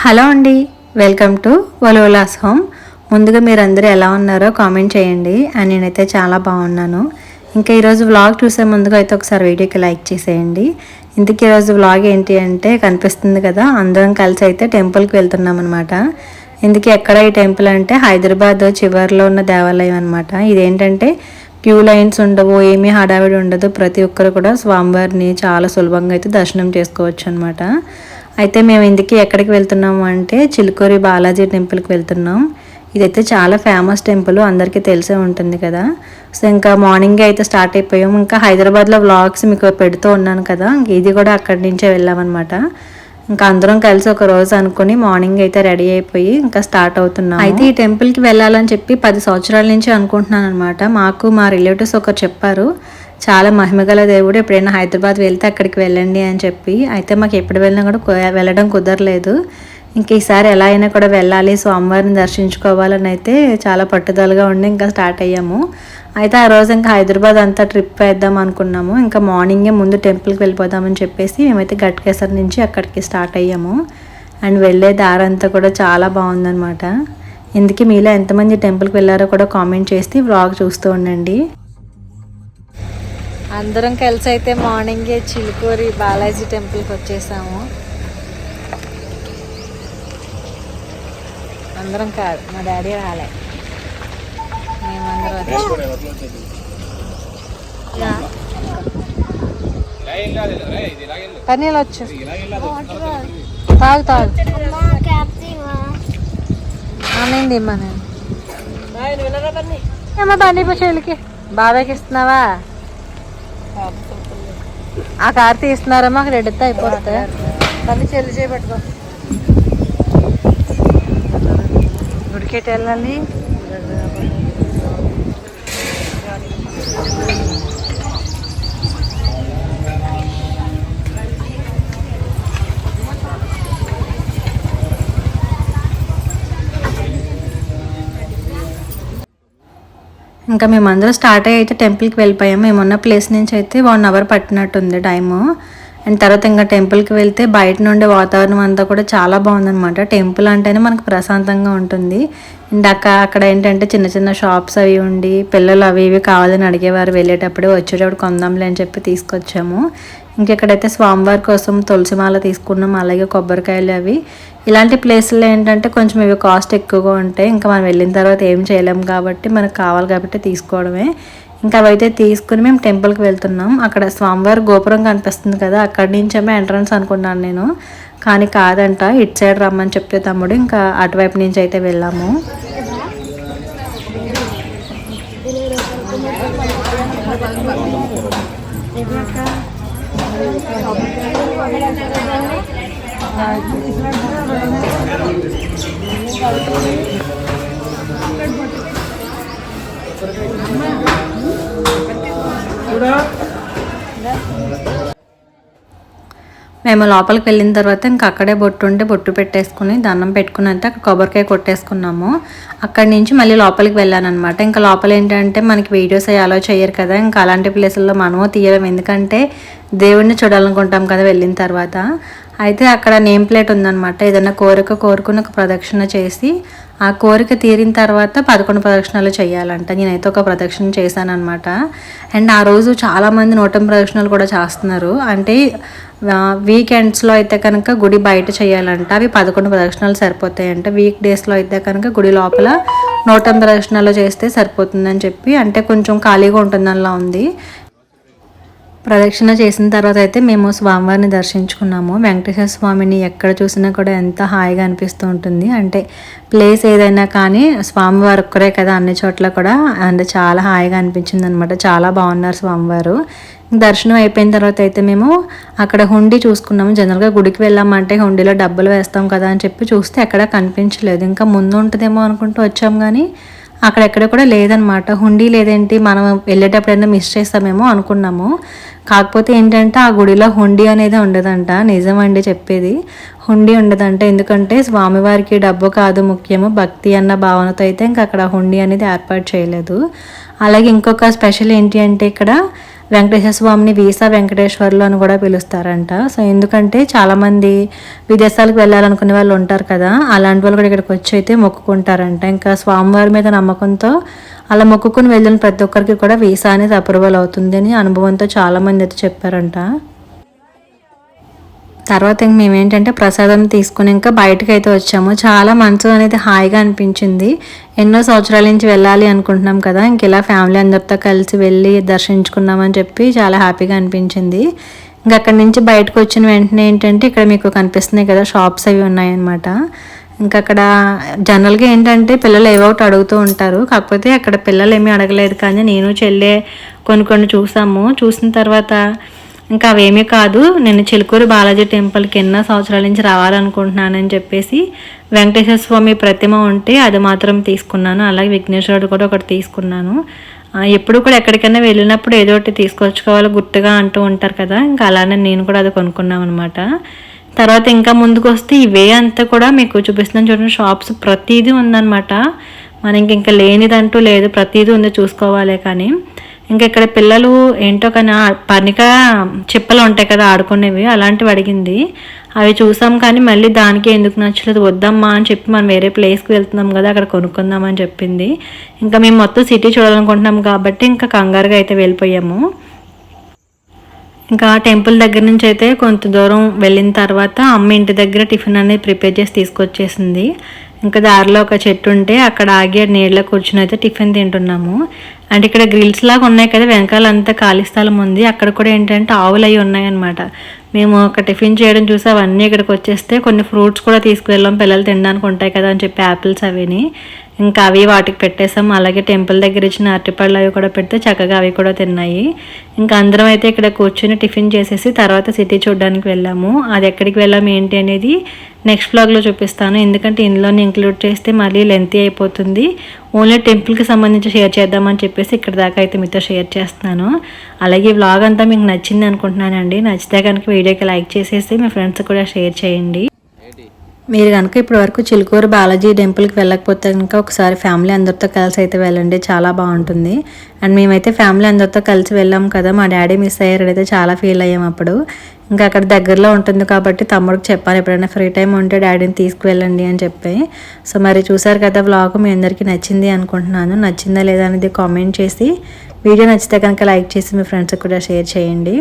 Hello అండి welcome to వలోలాస్ home. ముందుగా మీరు అందరూ ఎలా ఉన్నారో కామెంట్ చేయండి అండ్ నేనైతే చాలా బాగున్నాను. ఇంకా ఈరోజు వ్లాగ్ చూసే ముందుగా అయితే ఒకసారి వీడియోకి లైక్ చేసేయండి. ఇందుకు ఈరోజు వ్లాగ్ ఏంటి అంటే కనిపిస్తుంది కదా అందరం కలిసి అయితే టెంపుల్కి వెళ్తున్నాం అనమాట ఇందుకే ఎక్కడ ఈ టెంపుల్ అంటే హైదరాబాద్ చివరిలో ఉన్న దేవాలయం అనమాట ఇదేంటంటే క్యూ లైన్స్ ఉండవు ఏమీ హడావిడి ఉండదు. ప్రతి ఒక్కరు కూడా స్వామివారిని చాలా సులభంగా అయితే దర్శనం చేసుకోవచ్చు అనమాట అయితే మేము ఇందుకు ఎక్కడికి వెళ్తున్నాము అంటే చిలుకూరి బాలాజీ టెంపుల్కి వెళ్తున్నాం. ఇదైతే చాలా ఫేమస్ టెంపుల్ అందరికీ తెలిసే ఉంటుంది కదా. సో ఇంకా మార్నింగే అయితే స్టార్ట్ అయిపోయాం. ఇంకా హైదరాబాద్లో వ్లాగ్స్ మీకు పెడుతూ ఉన్నాను కదా ఇది కూడా అక్కడి నుంచే వెళ్ళామన్నమాట. ఇంకా అందరం కలిసి ఒక రోజు అనుకుని మార్నింగ్ అయితే రెడీ అయిపోయి ఇంకా స్టార్ట్ అవుతున్నాం అయితే ఈ టెంపుల్కి వెళ్ళాలని చెప్పి పది సంవత్సరాల నుంచి అనుకుంటున్నాను అనమాట మాకు మా రిలేటివ్స్ ఒకరు చెప్పారు చాలా మహిమగల దేవుడు. ఎప్పుడైనా హైదరాబాద్ వెళ్తే అక్కడికి వెళ్ళండి అని చెప్పి. అయితే మాకు ఎప్పుడు వెళ్ళినా కూడా కు- వెళ్ళడం కుదరలేదు. ఇంక ఈసారి ఎలా అయినా కూడా వెళ్ళాలి. స్వామివారిని దర్శించుకోవాలని అయితే చాలా పట్టుదలగా ఉండి ఇంకా స్టార్ట్ అయ్యాము. అయితే ఆ రోజు ఇంకా హైదరాబాద్ అంతా ట్రిప్ వేద్దాం అనుకున్నాము. ఇంకా మార్నింగే ముందు టెంపుల్కి వెళ్ళిపోదామని చెప్పేసి మేమైతే గట్కేసర్ నుంచి అక్కడికి స్టార్ట్ అయ్యాము. అండ్ వెళ్ళే దారి అంతా కూడా చాలా బాగుందనమాట ఇందుకే మీలో ఎంతమంది టెంపుల్కి వెళ్ళారో కూడా కామెంట్ చేసి వ్లాగ్ చూస్తూ ఉండండి. అందరం కలిసి అయితే మార్నింగే చిలుకూరి బాలాజీ టెంపుల్కి వచ్చేసాము. అందరం కాదు మా డాడీ రాలే. మేమందరం వచ్చాం. యా. పన్నీళ్ళు వచ్చు? తాగు తాగు. ఆనంది ఇమ్మా నేను? బండి బాబాయ్కి ఇస్తున్నావా? ఆ కార్ తీస్తున్నారమ్మా అక్కడ ఎడితే అయిపోతే బండి చెల్లి చేపెట్టుకో. గుడికెట్ వెళ్ళాలి ఇంకా మేమందరం స్టార్ట్ అయ్యి అయితే టెంపుల్కి వెళ్ళిపోయాము మేము ఉన్న ప్లేస్ నుంచి అయితే వన్ అవర్ పట్టినట్టుంది టైము. అండ్ తర్వాత ఇంకా టెంపుల్కి వెళ్తే బయట నుండి వాతావరణం అంతా కూడా చాలా బాగుందన్నమాట. టెంపుల్ అంటేనే మనకు ప్రశాంతంగా ఉంటుంది. అండ్ అక్క అక్కడ ఏంటంటే చిన్న చిన్న షాప్స్ అవి ఉండి పిల్లలు అవి ఇవి కావాలని అడిగేవారు. వెళ్ళేటప్పుడు వచ్చేటప్పుడు కొందాంలే అని చెప్పి తీసుకొచ్చాము. ఇంకెక్కడైతే స్వామివారి కోసం తులసిమాల తీసుకున్నాం. అలాగే కొబ్బరికాయలు అవి. ఇలాంటి ప్లేస్లో ఏంటంటే కొంచెం ఇవి కాస్ట్ ఎక్కువగా ఉంటాయి. ఇంకా మనం వెళ్ళిన తర్వాత ఏం చేయలేము కాబట్టి మనకు కావాలి కాబట్టి తీసుకోవడమే. ఇంకా అవైతే తీసుకుని మేము టెంపుల్కి వెళ్తున్నాం. అక్కడ స్వామివారి గోపురం కనిపిస్తుంది కదా అక్కడి నుంచేమో ఎంట్రన్స్ అనుకున్నాను నేను. కానీ కాదంట ఇటు సైడ్ రమ్మని చెప్తే తమ్ముడు ఇంకా అటువైపు నుంచి అయితే వెళ్ళాము. మేము లోపలికి వెళ్ళిన తర్వాత ఇంకా అక్కడే బొట్టు ఉంటే బొట్టు పెట్టేసుకుని దండం పెట్టుకున్నంత అక్కడ కొబ్బరికాయ కొట్టేసుకున్నాము. అక్కడి నుంచి మళ్ళీ లోపలికి వెళ్ళానమాట ఇంకా లోపల ఏంటంటే మనకి వీడియోస్ అవి అలో చేయరు కదా. ఇంకా అలాంటి ప్లేసుల్లో మనము తీయడం ఎందుకంటే దేవుడిని చూడాలనుకుంటాం కదా వెళ్ళిన తర్వాత. అయితే అక్కడ నేమ్ ప్లేట్ ఉందన్నమాట. ఏదైనా కోరిక కోరుకుని ఒక ప్రదక్షిణ చేసి ఆ కోరిక తీరిన తర్వాత పదకొండు ప్రదక్షిణలు చేయాలంట. నేనైతే ఒక ప్రదక్షిణ చేశానమాట అండ్ ఆ రోజు చాలామంది నూటం ప్రదక్షిణలు కూడా చేస్తున్నారు. అంటే వీకెండ్స్లో అయితే కనుక గుడి బయట చేయాలంట. అవి పదకొండు ప్రదక్షిణలు సరిపోతాయంట. వీక్ డేస్లో అయితే కనుక గుడి లోపల నూటం ప్రదక్షిణలు చేస్తే సరిపోతుందని చెప్పి అంటే కొంచెం ఖాళీగా ఉంటుందనిలా ఉంది. ప్రదక్షిణ చేసిన తర్వాత అయితే మేము స్వామివారిని దర్శించుకున్నాము. వెంకటేశ్వర స్వామిని ఎక్కడ చూసినా కూడా ఎంత హాయిగా అనిపిస్తూ ఉంటుంది. అంటే ప్లేస్ ఏదైనా కానీ స్వామివారు ఒక్కరే కదా అన్ని చోట్ల కూడా అంటే చాలా హాయిగా అనిపించింది అనమాట చాలా బాగున్నారు స్వామివారు. దర్శనం అయిపోయిన తర్వాత అయితే మేము అక్కడ హుండీ చూసుకున్నాము. జనరల్గా గుడికి వెళ్ళామంటే హుండీలో డబ్బులు వేస్తాం కదా అని చెప్పి చూస్తే ఎక్కడ కనిపించలేదు. ఇంకా ముందు ఉంటుందేమో అనుకుంటూ వచ్చాం కానీ అక్కడెక్కడ కూడా లేదనమాట హుండీ లేదేంటి? మనం వెళ్ళేటప్పుడైనా మిస్ చేస్తామేమో అనుకున్నాము. కాకపోతే ఏంటంటే ఆ గుడిలో హుండీ అనేది ఉండదంట. నిజమండి చెప్పేది. హుండీ ఉండదంట. ఎందుకంటే స్వామివారికి డబ్బు కాదు ముఖ్యము. భక్తి అన్న భావనతో అయితే ఇంకా అక్కడ హుండీ అనేది ఏర్పాటు చేయలేదు. అలాగే ఇంకొక స్పెషల్ ఏంటి అంటే ఇక్కడ వెంకటేశ్వర స్వామిని వీసా వెంకటేశ్వర్లు అని కూడా పిలుస్తారంట. సో ఎందుకంటే చాలామంది విదేశాలకు వెళ్ళాలనుకునే వాళ్ళు ఉంటారు కదా అలాంటి వాళ్ళు కూడా ఇక్కడికి వచ్చి అయితే మొక్కుకుంటారంట. ఇంకా స్వామివారి మీద నమ్మకంతో అలా మొక్కుకుని వెళ్ళిన ప్రతి ఒక్కరికి కూడా వీసా అనేది అప్రూవల్ అవుతుంది అని అనుభవంతో చాలామంది అయితే చెప్పారంట. తర్వాత ఇంక మేము ఏంటంటే ప్రసాదం తీసుకుని ఇంకా బయటకు అయితే వచ్చాము. చాలా మనసు అనేది హాయిగా అనిపించింది. ఎన్నో సంవత్సరాల నుంచి వెళ్ళాలి అనుకుంటున్నాం కదా. ఇంక ఇలా ఫ్యామిలీ అందరితో కలిసి వెళ్ళి దర్శించుకున్నామని చెప్పి చాలా హ్యాపీగా అనిపించింది. ఇంకా అక్కడి నుంచి బయటకు వచ్చిన వెంటనే ఏంటంటే ఇక్కడ మీకు కనిపిస్తున్నాయి కదా షాప్స్ అవి ఉన్నాయన్నమాట. ఇంకా అక్కడ జనరల్గా ఏంటంటే పిల్లలు ఏవో ఒకటి అడుగుతూ ఉంటారు. కాకపోతే అక్కడ పిల్లలు ఏమీ అడగలేదు కానీ నేను చెల్లె కొన్ని కొన్ని చూసాము. చూసిన తర్వాత ఇంకా అవేమీ కాదు. నేను చిలుకూరు బాలాజీ టెంపుల్కి ఎన్నో సంవత్సరాల నుంచి రావాలనుకుంటున్నానని చెప్పేసి వెంకటేశ్వర స్వామి ప్రతిమ ఉంటే అది మాత్రం తీసుకున్నాను. అలాగే విఘ్నేశ్వరుడు కూడా ఒకటి తీసుకున్నాను. ఎప్పుడు కూడా ఎక్కడికైనా వెళ్ళినప్పుడు ఏదో ఒకటి తీసుకొచ్చుకోవాలి గుర్తుగా అంటూ ఉంటారు కదా. ఇంకా అలానే నేను కూడా అది కొనుక్కున్నాం అనమాట తర్వాత ఇంకా ముందుకు వస్తే ఇవే అంతా కూడా మీకు చూపిస్తున్నాను చూడండి. షాప్స్ ప్రతిదీ ఉందన్నమాట. మనకి ఇంకా లేనిదంటూ లేదు. ప్రతిదీ ఉంది చూసుకోవాలి కానీ. ఇంకా ఇక్కడ పిల్లలు ఏంటో కానీ పనిక చెప్పలు ఉంటాయి కదా ఆడుకునేవి అలాంటివి అడిగింది. అవి చూసాం కానీ మళ్ళీ దానికి ఎందుకు నచ్చలేదు వద్దమ్మా అని చెప్పి మనం వేరే ప్లేస్కి వెళ్తున్నాం కదా అక్కడ కొనుక్కుందామని చెప్పింది. ఇంకా మేము మొత్తం సిటీ చూడాలనుకుంటున్నాం కాబట్టి ఇంకా కంగారుగా అయితే వెళ్ళిపోయాము. ఇంకా టెంపుల్ దగ్గర నుంచి అయితే కొంత దూరం వెళ్ళిన తర్వాత అమ్మ ఇంటి దగ్గర టిఫిన్ అనేది ప్రిపేర్ చేసి తీసుకొచ్చేసింది. ఇంకా దారిలో ఒక చెట్టు ఉంటే అక్కడ ఆగి నీళ్ళ కూర్చుని అయితే టిఫిన్ తింటున్నాము. అంటే ఇక్కడ గ్రిల్స్ లాగా ఉన్నాయి కదా వెనకాలంతా ఖాళీ స్థలం ఉంది. అక్కడ కూడా ఏంటంటే ఆవులు అవి ఉన్నాయన్నమాట. మేము ఒక టిఫిన్ చేయడం చూసి అవన్నీ ఇక్కడికి వచ్చేస్తే కొన్ని ఫ్రూట్స్ కూడా తీసుకువెళ్ళాం పిల్లలు తినడానికి ఉంటాయి కదా అని చెప్పి యాపిల్స్ అవిని. ఇంకా అవి వాటికి పెట్టేసాం. అలాగే టెంపుల్ దగ్గర ఇచ్చిన అరటిపళ్ళు అవి కూడా పెడితే చక్కగా అవి కూడా తిన్నాయి. ఇంకా అందరం అయితే ఇక్కడ కూర్చొని టిఫిన్ చేసేసి తర్వాత సిటీ చూడడానికి వెళ్ళాము. అది ఎక్కడికి వెళ్ళాము ఏంటి అనేది నెక్స్ట్ బ్లాగ్లో చూపిస్తాను. ఎందుకంటే ఇందులోనే ఇంక్లూడ్ చేస్తే మళ్ళీ లెంతీ అయిపోతుంది. ఓన్లీ టెంపుల్కి సంబంధించి షేర్ చేద్దామని చెప్పేసి ఇక్కడ దాకా అయితే మీతో షేర్ చేస్తున్నాను. అలాగే వ్లాగ్ అంతా మీకు నచ్చింది అనుకుంటున్నానండి. నచ్చితే కనుక వీడియోకి లైక్ చేసేసి మీ ఫ్రెండ్స్ కూడా షేర్ చేయండి. మీరు కనుక ఇప్పటి వరకు చిలుకూరు బాలాజీ టెంపుల్కి వెళ్ళకపోతే కనుక ఒకసారి ఫ్యామిలీ అందరితో కలిసి అయితే వెళ్ళండి. చాలా బాగుంటుంది. అండ్ మేమైతే ఫ్యామిలీ అందరితో కలిసి వెళ్ళాం కదా మా డాడీ మిస్ అయ్యారు అయితే చాలా ఫీల్ అయ్యాం అప్పుడు. ఇంకా అక్కడ దగ్గరలో ఉంటుంది కాబట్టి తమ్ముడికి చెప్పాను ఎప్పుడైనా ఫ్రీ టైం ఉంటే డాడీని తీసుకువెళ్ళండి అని చెప్పి. సో మరి చూసారు కదా వ్లాగ్ మీ అందరికీ నచ్చింది అనుకుంటున్నాను. నచ్చిందా లేదా అనేది కామెంట్ చేసి. వీడియో నచ్చితే కనుక లైక్ చేసి మీ ఫ్రెండ్స్కి కూడా షేర్ చేయండి.